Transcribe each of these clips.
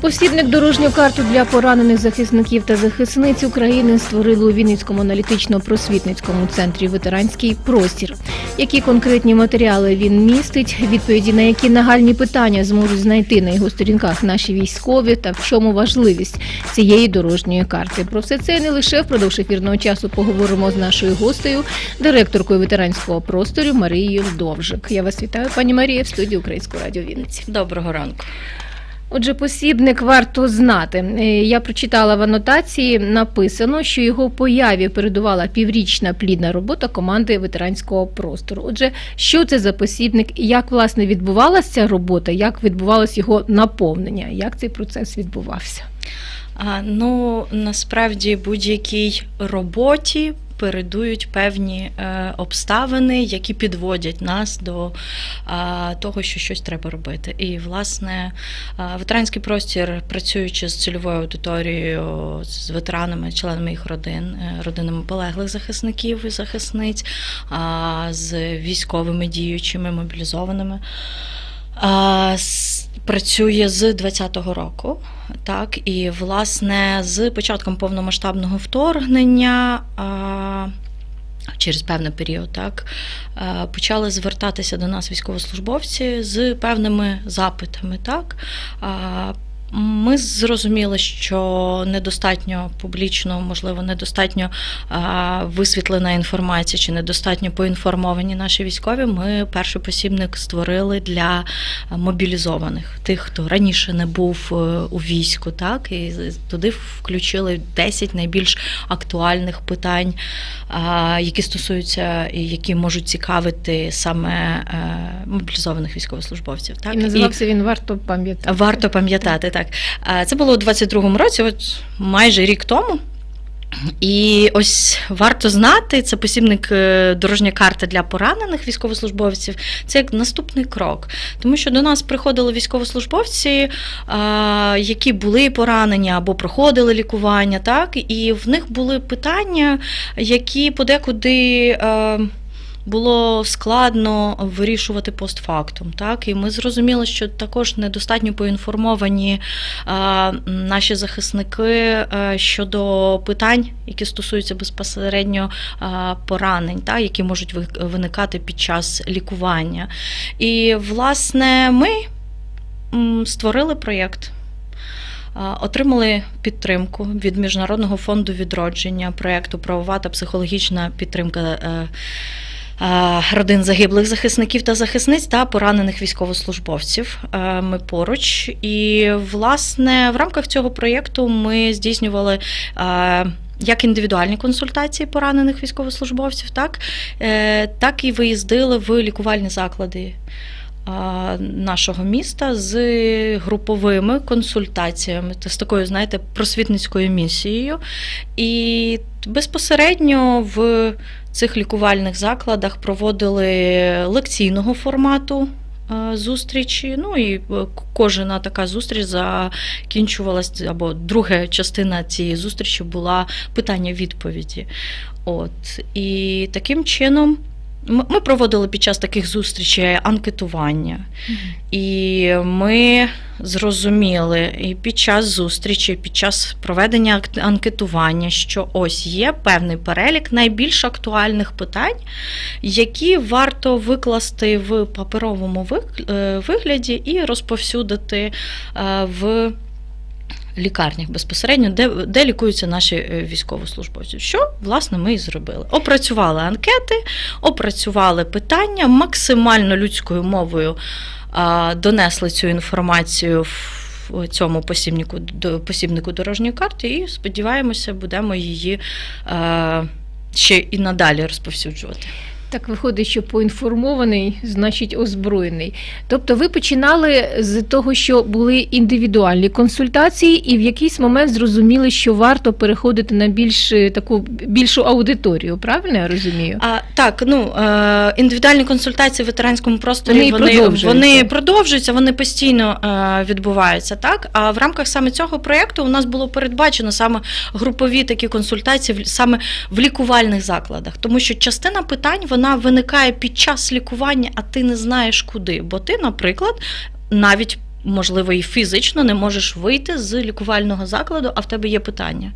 Посібник дорожню карту для поранених захисників та захисниць України створили у Вінницькому аналітично-просвітницькому центрі ветеранський простір. Які конкретні матеріали він містить, відповіді на які нагальні питання зможуть знайти на його сторінках наші військові та в чому важливість цієї дорожньої карти. Про все це не лише впродовж ефірного часу поговоримо з нашою гостею, директоркою ветеранського простору Марією Довжик. Я вас вітаю, пані Марія, в студії Українського радіо Вінниці. Доброго ранку. Отже, посібник варто знати. Е, Я прочитала в анотації, написано, що його появі передувала піврічна плідна робота команди ветеранського простору. Отже, що це за посібник, як власне відбувалася робота, як відбувалось його наповнення, як цей процес відбувався? А, ну насправді будь-якій роботі передують певні е, обставини, які підводять нас до а, того, що щось треба робити. І власне а, ветеранський простір, працюючи з цільовою аудиторією, з ветеранами, членами їх родин, е, родинами полеглих захисників і захисниць, з військовими діючими, мобілізованими. Працює з 20-го року, так і власне з початком повномасштабного вторгнення. Через певний період так почали звертатися до нас військовослужбовці з певними запитами. Так ми зрозуміли, що недостатньо публічно, можливо, недостатньо висвітлена інформація чи недостатньо поінформовані наші військові. Ми перший посібник створили для мобілізованих, тих, хто раніше не був е, у війську, так і туди включили 10 найбільш актуальних питань, які стосуються і які можуть цікавити саме е, мобілізованих військовослужбовців. Так І називався він варто пам'ятати. Варто пам'ятати так. А, Це було у 22-му році, от майже рік тому. І ось варто знати, це посібник е, дорожня карта для поранених військовослужбовців. Це як наступний крок. Тому що до нас приходили військовослужбовці, які були поранені або проходили лікування, так, і в них були питання, які подекуди. Е, було складно вирішувати постфактум. Так? І ми зрозуміли, що також недостатньо поінформовані а, наші захисники е, щодо питань, які стосуються безпосередньо а, поранень, так? які можуть виникати під час лікування. І, власне, ми створили проєкт. Отримали підтримку від Міжнародного фонду відродження проєкту Правова та психологічна підтримка е, е, родин загиблих захисників та захисниць та поранених військовослужбовців. Ми поруч. І, власне, в рамках цього проєкту ми здійснювали. Як індивідуальні консультації поранених військовослужбовців, так, е, так і виїздили в лікувальні заклади нашого міста з груповими консультаціями, та з такою, знаєте, просвітницькою місією. І безпосередньо в цих лікувальних закладах проводили лекційного формату. Зустрічі, ну і е, кожна така зустріч закінчувалась, або друга частина цієї зустрічі була питання-відповіді. От і таким чином ми проводили під час таких зустрічей анкетування. І ми зрозуміли і під час зустрічі, під час проведення анкетування, що ось є певний перелік найбільш актуальних питань, які варто викласти в паперовому е, вигляді і розповсюдити е, в. Лікарнях безпосередньо, де, де лікуються наші е, військовослужбовці. Що, власне, ми і зробили. Опрацювали анкети, опрацювали питання, максимально людською мовою а, донесли цю інформацію в цьому посібнику, до- посібнику дорожньої карти, і сподіваємося, будемо її е, ще і надалі розповсюджувати. Так виходить, що поінформований, значить озброєний. Тобто ви починали з того, що були індивідуальні консультації, і в якийсь момент зрозуміли, що варто переходити на більш е, таку більшу аудиторію. Правильно я розумію? А, так, ну е, індивідуальні консультації в ветеранському просторі Вони вони, продовжуються. вони продовжуються, вони постійно е, відбуваються. Так, а в рамках саме цього проєкту у нас було передбачено саме групові такі консультації саме в лікувальних закладах, тому що частина питань вони вона виникає під час лікування, а ти не знаєш куди. Бо ти, наприклад, навіть. Можливо, і фізично не можеш вийти з лікувального закладу, а в тебе є питання.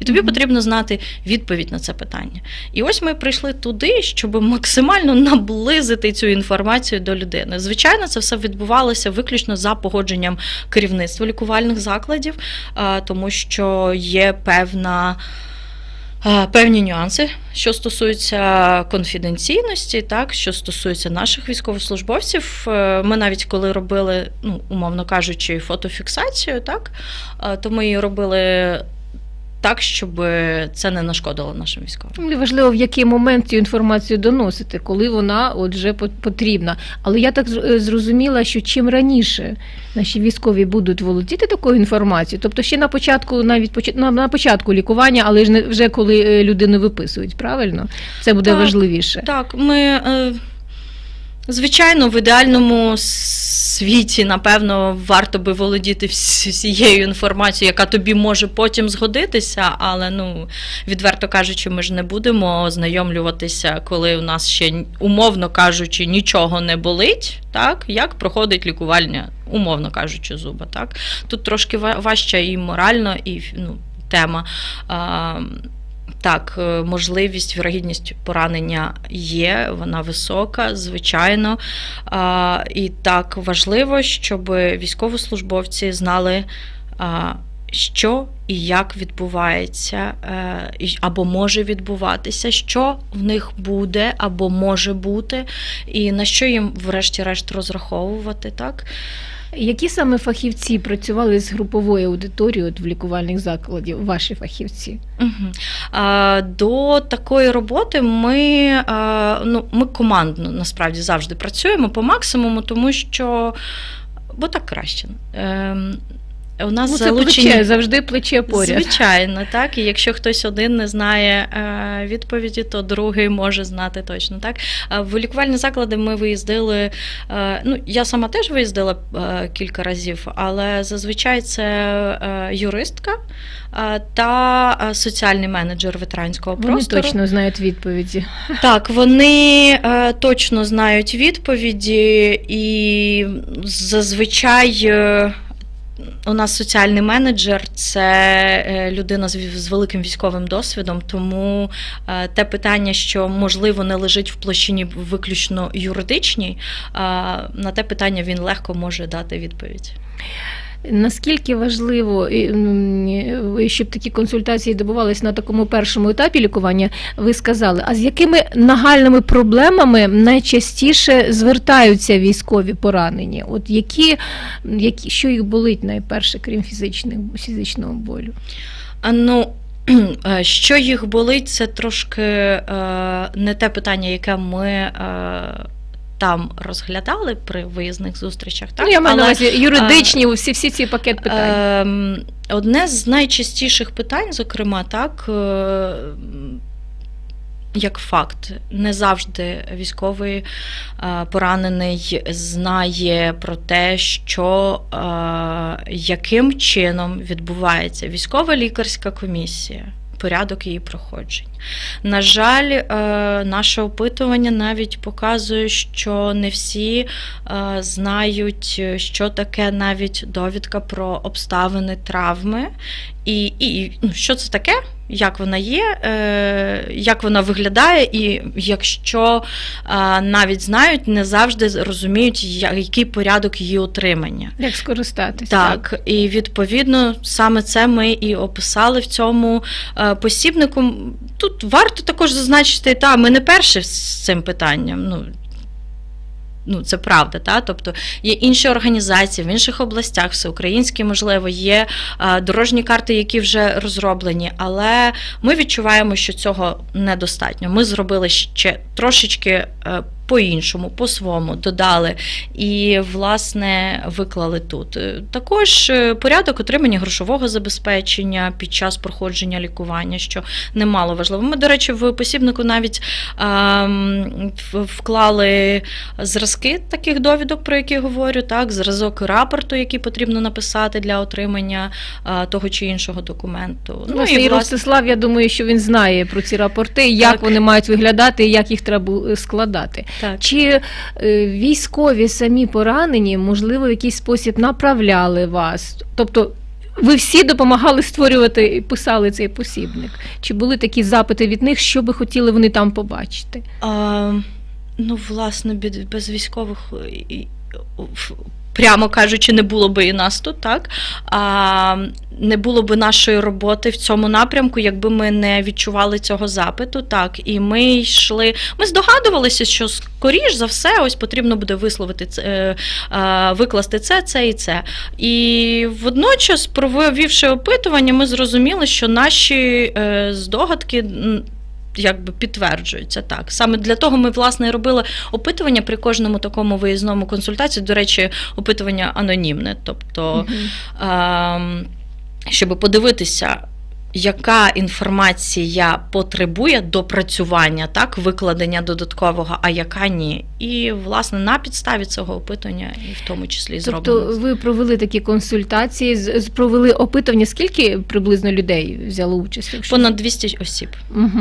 І тобі Мгм. потрібно знати відповідь на це питання. І ось ми прийшли туди, щоб максимально наблизити цю інформацію до людини. Звичайно, це все відбувалося виключно за погодженням керівництва лікувальних закладів, тому що є певна. А, Певні нюанси, що стосуються конфіденційності, так що стосується наших військовослужбовців. Е, Ми навіть коли робили, ну умовно кажучи, фотофіксацію, так е, то ми її робили так, щоб це не нашкодило нашим військовим. Ну, Важливо, в який момент цю інформацію доносити, коли вона от вже по- потрібна. Але я так зрозуміла, що чим раніше наші військові будуть володіти такою інформацією, тобто ще на початку, навіть на, початку лікування, але ж не вже коли е, людину виписують, правильно? Це буде Так. важливіше. Так, ми. Е, Звичайно, в ідеальному світі, напевно, варто би володіти всією інформацією, яка тобі може потім згодитися, але ну, відверто кажучи, ми ж не будемо ознайомлюватися, коли у нас ще, умовно кажучи, нічого не болить, так? як проходить лікування, умовно кажучи, зуба. Так? Тут трошки ва- важча і морально, і ну, тема. А, так, е, можливість, вірогідність поранення є, вона висока, звичайно. І так важливо, щоб військовослужбовці знали, що і як відбувається, е, або може відбуватися, що в них буде або може бути, і на що їм, врешті-решт, розраховувати. Так? Які саме фахівці працювали з груповою аудиторією от в лікувальних закладів? Ваші фахівці? Угу. А, до такої роботи ми, а, ну, ми командно насправді завжди працюємо по максимуму, тому що бо так краще. Ем, у нас Ну, це залучені плече, завжди плече поряд. Звичайно, так. І якщо хтось один не знає е, відповіді, то другий може знати точно. Так в лікувальні заклади ми виїздили. е, Ну я сама теж виїздила е, кілька разів, але зазвичай це юристка та соціальний менеджер ветеранського Вони простору. точно знають відповіді. Так, вони точно знають відповіді, і зазвичай у нас соціальний менеджер це е, людина з, великим військовим досвідом, тому е, те питання, що можливо не лежить в площині виключно юридичній, е, на те питання він легко може дати відповідь. Наскільки важливо, щоб такі консультації добувалися на такому першому етапі лікування, ви сказали, а з якими нагальними проблемами найчастіше звертаються військові поранені? От які, які що їх болить найперше, крім фізичних, фізичного болю? А, Ну, е, що їх болить, це трошки е, не те питання, яке ми е, там розглядали при виїзних зустрічах. Так? ну, я маю на увазі юридичні, всі, всі ці пакет питань. ем, одне з найчастіших питань, зокрема, так. е, Як факт, не завжди військовий е, поранений знає про те, що е, яким чином відбувається військова лікарська комісія, порядок її проходжень. На жаль, е, наше опитування навіть показує, що не всі е, знають, що таке навіть довідка про обставини травми, і, і ну, що це таке, як вона є, е, як вона виглядає, і якщо е, навіть знають, не завжди розуміють, який порядок її отримання. Як скористатись? Так, і відповідно саме це ми і описали в цьому е, посібнику. Тут варто також зазначити, та ми не перші з цим питанням. Ну, Ну, це правда, та тобто є інші організації в інших областях, всеукраїнські, можливо, є е, дорожні карти, які вже розроблені, але ми відчуваємо, що цього недостатньо. Ми зробили ще трошечки е, по-іншому, по-своєму додали і, власне, виклали тут. Е, Також е, порядок отримання грошового забезпечення під час проходження лікування, що немало важливо. Ми, до речі, в посібнику навіть ем, вклали зразки таких довідок, про які говорю, так, зразок рапорту, який потрібно написати для отримання е, того чи іншого документу. Ну, власне, і Ростислав, я думаю, що він знає про ці рапорти, як Так. вони мають виглядати і як їх треба складати. Так. Чи е, військові самі поранені, можливо, в якийсь спосіб направляли вас? Тобто ви всі допомагали створювати і писали цей посібник? Чи були такі запити від них, що би хотіли вони там побачити? А, ну, власне, без військових прямо кажучи, не було би і нас тут, так? А, не було би нашої роботи в цьому напрямку, якби ми не відчували цього запиту. Так, і ми йшли. Ми здогадувалися, що скоріш за все, ось потрібно буде висловити це, е, викласти це, це і це. І водночас, провівши опитування, ми зрозуміли, що наші е, здогадки. Якби підтверджуються так. Саме для того ми власне і робили опитування при кожному такому виїзному консультації. До речі, опитування анонімне, тобто Мгм. ем, щоб подивитися, яка інформація потребує допрацювання, так, викладення додаткового, а яка ні. І, власне, на підставі цього опитування, і в тому числі Тобто зроблено. ви провели такі консультації, провели опитування, скільки приблизно людей взяло участь? якщо- Понад 200 осіб. Угу.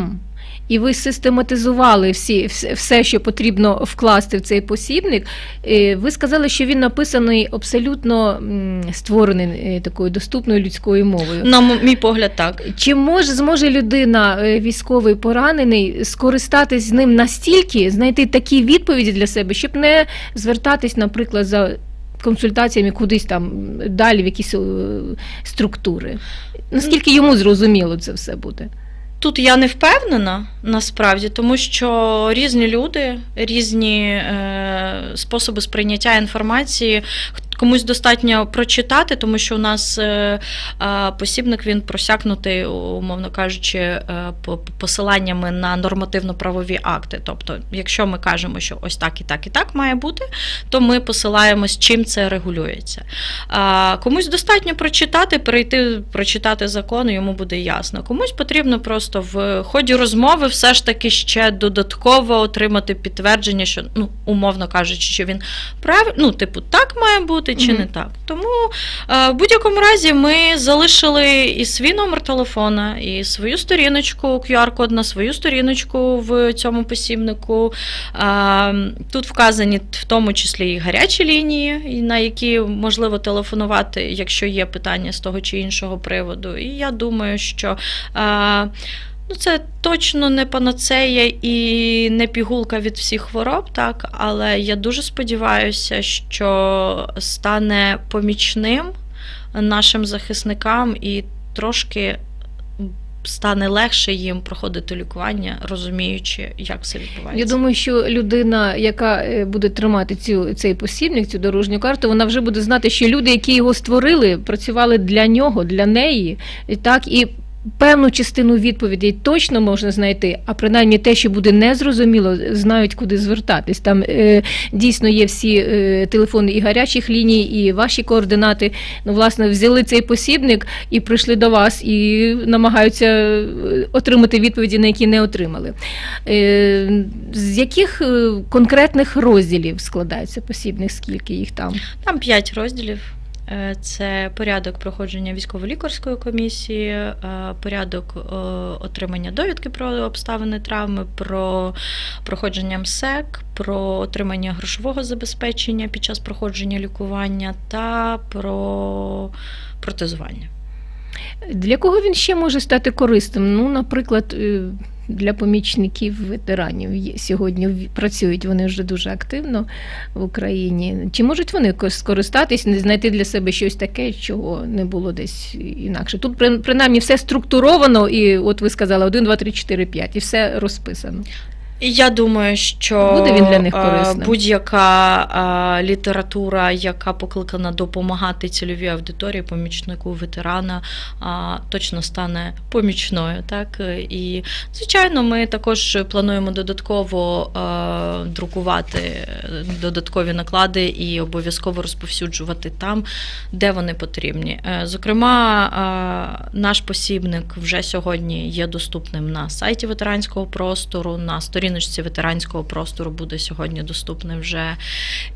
І ви систематизували всі, все- що потрібно вкласти в цей посібник. Е, Ви сказали, що він написаний абсолютно створений е, такою доступною людською мовою. На мій погляд, так. Чи може зможе людина, е, військовий поранений, скористатись з ним настільки, знайти такі відповіді для себе, щоб не звертатись, наприклад, за консультаціями кудись там далі в якісь структури? Наскільки йому зрозуміло це все буде? Тут я не впевнена насправді, тому що різні люди, різні е, способи сприйняття інформації. Комусь достатньо прочитати, тому що у нас е, е, посібник він просякнутий, умовно кажучи, е, посиланнями на нормативно-правові акти. Тобто, якщо ми кажемо, що ось так і так і так має бути, то ми посилаємось, чим це регулюється. Комусь достатньо прочитати, перейти, прочитати закон, йому буде ясно. Комусь потрібно просто в ході розмови все ж таки ще додатково отримати підтвердження, що, ну, умовно кажучи, що він прав, ну, типу, так має бути чи Мгм. не так. Тому е, в будь-якому разі ми залишили і свій номер телефона, і свою сторіночку, QR-код на свою сторіночку в цьому посібнику. Е, Тут вказані в тому числі і гарячі лінії, на які можливо телефонувати, якщо є питання з того чи іншого приводу. І я думаю, що. Ну, це точно не панацея і не пігулка від всіх хвороб, так, але я дуже сподіваюся, що стане помічним нашим захисникам і трошки стане легше їм проходити лікування, розуміючи, як все відбувається. Я думаю, що людина, яка е, буде тримати цю цей посібник, цю дорожню карту, вона вже буде знати, що люди, які його створили, працювали для нього, для неї, і так і. Певну частину відповідей точно можна знайти, а принаймні те, що буде незрозуміло, знають, куди звертатись. Там е, дійсно є всі е, телефони і гарячих ліній, і ваші координати. Ну, власне, взяли цей посібник і прийшли до вас, і намагаються е, отримати відповіді, на які не отримали. Е, З яких е, конкретних розділів складається посібник? Скільки їх там? Там п'ять розділів. Е, Це порядок проходження військово-лікарської комісії, е, порядок е, отримання довідки про обставини травми, про проходження МСЕК, про отримання грошового забезпечення під час проходження лікування та про протезування. Для кого він ще може стати корисним? Ну, наприклад, для помічників ветеранів сьогодні працюють вони вже дуже активно в Україні. Чи можуть вони ко- скористатись, не знайти для себе щось таке, чого не було десь інакше? Тут при- принаймні все структуровано, і от ви сказали 1, 2, 3, 4, 5, і все розписано. Я думаю, що Буде він для них е, корисним? будь-яка е, література, яка покликана допомагати цільовій аудиторії, помічнику ветерана, а, точно стане помічною. Так і звичайно, ми також плануємо додатково е, друкувати додаткові наклади і обов'язково розповсюджувати там, де вони потрібні. Е, Зокрема, е, наш посібник вже сьогодні є доступним на сайті ветеранського простору, на сторіночці ветеранського простору буде сьогодні доступний вже.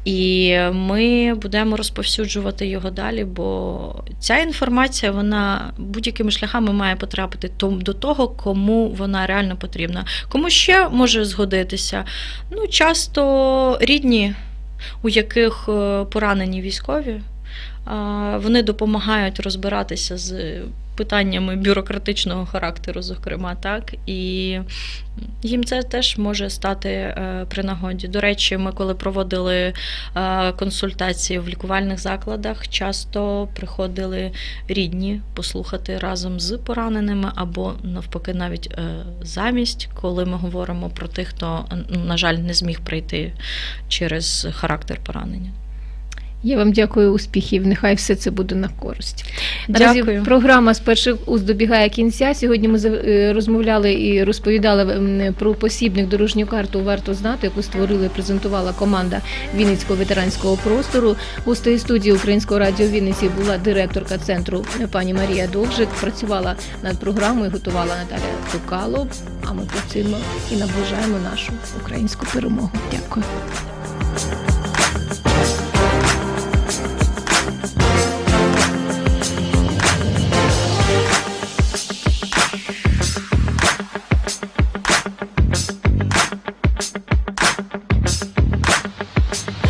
І ми будемо розповсюджувати його далі, бо ця інформація вона будь-якими шляхами має потрапити до того, кому вона реально потрібна. Кому ще може згодитися? Ну, часто рідні, у яких е, поранені військові, вони допомагають розбиратися з питаннями бюрократичного характеру, зокрема, так і їм це теж може стати е, при нагоді. До речі, ми коли проводили е, консультації в лікувальних закладах, часто приходили рідні послухати разом з пораненими, або навпаки, навіть е, замість, коли ми говоримо про тих, хто, на жаль, не зміг прийти через характер поранення. Я вам дякую успіхів. Нехай все це буде на користь. Наразі Дякую. програма з перших уст добігає кінця. Сьогодні ми е, розмовляли і розповідали про посібник дорожню карту варто знати, яку створила і презентувала команда Вінницького ветеранського простору. Гостею студії Українського радіо Вінниці була директорка центру пані Марія Довжик. Працювала над програмою, готувала Наталя Тукало. А ми працюємо і наближаємо нашу українську перемогу. Дякую.